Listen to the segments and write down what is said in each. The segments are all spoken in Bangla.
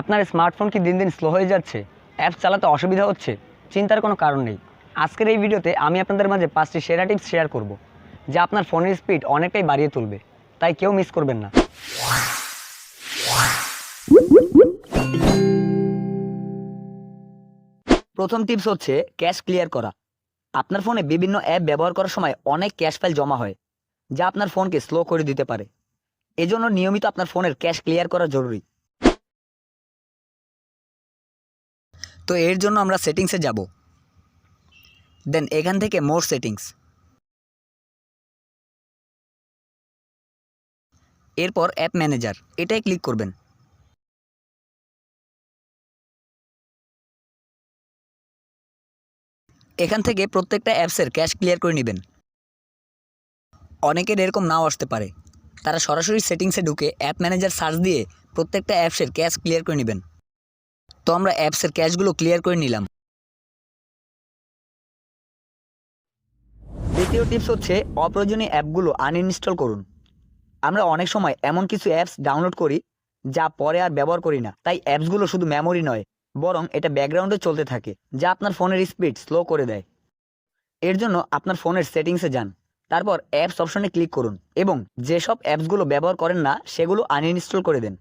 আপনার স্মার্টফোন কি দিন দিন স্লো হয়ে যাচ্ছে? অ্যাপস চালাতে অসুবিধা হচ্ছে? চিন্তার কোনো কারণ নেই। আজকের এই ভিডিওতে আমি আপনাদের মাঝে পাঁচটি সেরা টিপস শেয়ার করব, যা আপনার ফোনের স্পিড অনেকটাই বাড়িয়ে তুলবে। তাই কেউ মিস করবেন না। প্রথম টিপস হচ্ছে ক্যাশ ক্লিয়ার করা। আপনার ফোনে বিভিন্ন অ্যাপ ব্যবহার করার সময় অনেক ক্যাশ ফাইল জমা হয়, যা আপনার ফোনকে স্লো করে দিতে পারে। এজন্য নিয়মিত আপনার ফোনের ক্যাশ ক্লিয়ার করা জরুরি। তো এর জন্য আমরা সেটিংসে যাব। দেন এখান থেকে মোর সেটিংস এরপর অ্যাপ ম্যানেজার এটাই ক্লিক করবেন। এখান থেকে প্রত্যেকটা অ্যাপসের ক্যাশ ক্লিয়ার করে নেবেন। অনেকের এরকম নাও আসতে পারে। তারা সরাসরি সেটিংসে ঢুকে অ্যাপ ম্যানেজার সার্চ দিয়ে প্রত্যেকটা অ্যাপসের ক্যাশ ক্লিয়ার করে নেবেন। তো আমরা অ্যাপসের ক্যাশগুলো ক্লিয়ার করে নিলাম। দ্বিতীয় টিপস হচ্ছে অপ্রয়োজনীয় অ্যাপগুলো আনইনস্টল করুন। আমরা অনেক সময় এমন কিছু অ্যাপস ডাউনলোড করি যা পরে আর ব্যবহার করি না। তাই অ্যাপসগুলো শুধু মেমোরি নয়, বরং এটা ব্যাকগ্রাউন্ডে চলতে থাকে, যা আপনার ফোনের স্পিড স্লো করে দেয়। এর জন্য আপনার ফোনের সেটিংসে যান, তারপর অ্যাপস অপশনে ক্লিক করুন এবং যেসব অ্যাপসগুলো ব্যবহার করেন না, সেগুলো আনইনস্টল করে দেন।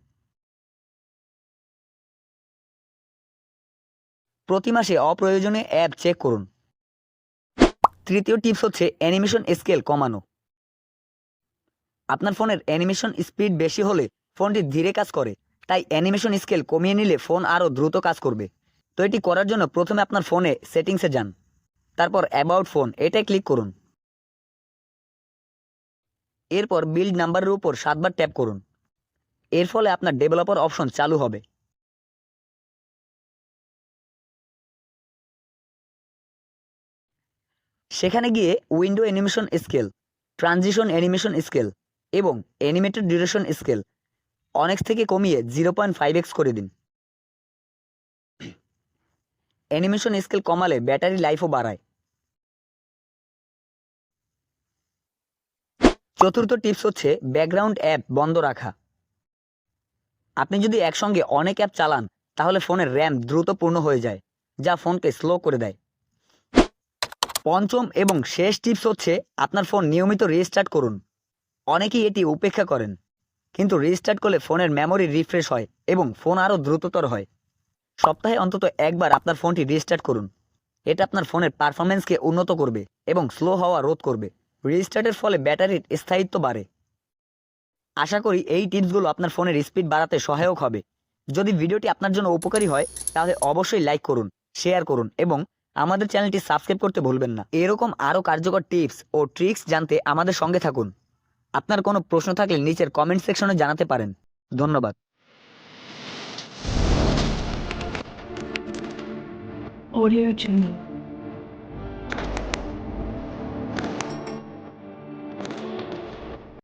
প্রতি মাসে অপ্রয়োজনীয় অ্যাপ চেক করুন। তৃতীয় টিপস হচ্ছে অ্যানিমেশন স্কেল কমানো। আপনার ফোনের অ্যানিমেশন স্পিড বেশি হলে ফোনটি ধীরে কাজ করে, তাই অ্যানিমেশন স্কেল কমিয়ে নিলে ফোন আরও দ্রুত কাজ করবে। তো এটি করার জন্য প্রথমে আপনার ফোনে সেটিংসে যান, তারপর অ্যাবাউট ফোন এটাই ক্লিক করুন। এরপর বিল্ড নাম্বারের উপর সাতবার ট্যাপ করুন। এর ফলে আপনার ডেভেলপার অপশন চালু হবে। সেখানে গিয়ে window animation scale, transition animation scale এবং অ্যানিমেটেড ডিউরেশন স্কেল অনেক থেকে কমিয়ে জিরো পয়েন্ট ফাইভ এক্স করে দিন। অ্যানিমেশন স্কেল কমালে ব্যাটারি লাইফও বাড়ায়। চতুর্থ টিপস হচ্ছে ব্যাকগ্রাউন্ড অ্যাপ বন্ধ রাখা। আপনি যদি একসঙ্গে অনেক অ্যাপ চালান, তাহলে ফোনের র্যাম দ্রুত পূর্ণ হয়ে যায়, যা ফোনকে স্লো করে দেয়। পঞ্চম এবং শেষ টিপস হচ্ছে আপনার ফোন নিয়মিত রিস্টার্ট করুন। অনেকেই এটি উপেক্ষা করেন, কিন্তু রিস্টার্ট করলে ফোনের মেমোরি রিফ্রেশ হয় এবং ফোন আরও দ্রুততর হয়। সপ্তাহে অন্তত একবার আপনার ফোনটি রিস্টার্ট করুন। এটা আপনার ফোনের পারফরমেন্সকে উন্নত করবে এবং স্লো হওয়া রোধ করবে। রিস্টার্টের ফলে ব্যাটারির স্থায়িত্ব বাড়ে। আশা করি এই টিপসগুলো আপনার ফোনের স্পিড বাড়াতে সহায়ক হবে। যদি ভিডিওটি আপনার জন্য উপকারী হয়, তাহলে অবশ্যই লাইক করুন শেয়ার করুন এবং আমাদের চ্যানেলটি সাবস্ক্রাইব করতে ভুলবেন না। এরকম আরও কার্যকর টিপস ও ট্রিক্স জানতে আমাদের সঙ্গে থাকুন। আপনার কোনো প্রশ্ন থাকলে নিচের কমেন্ট সেকশনে জানাতে পারেন। ধন্যবাদ। Audio Jungle.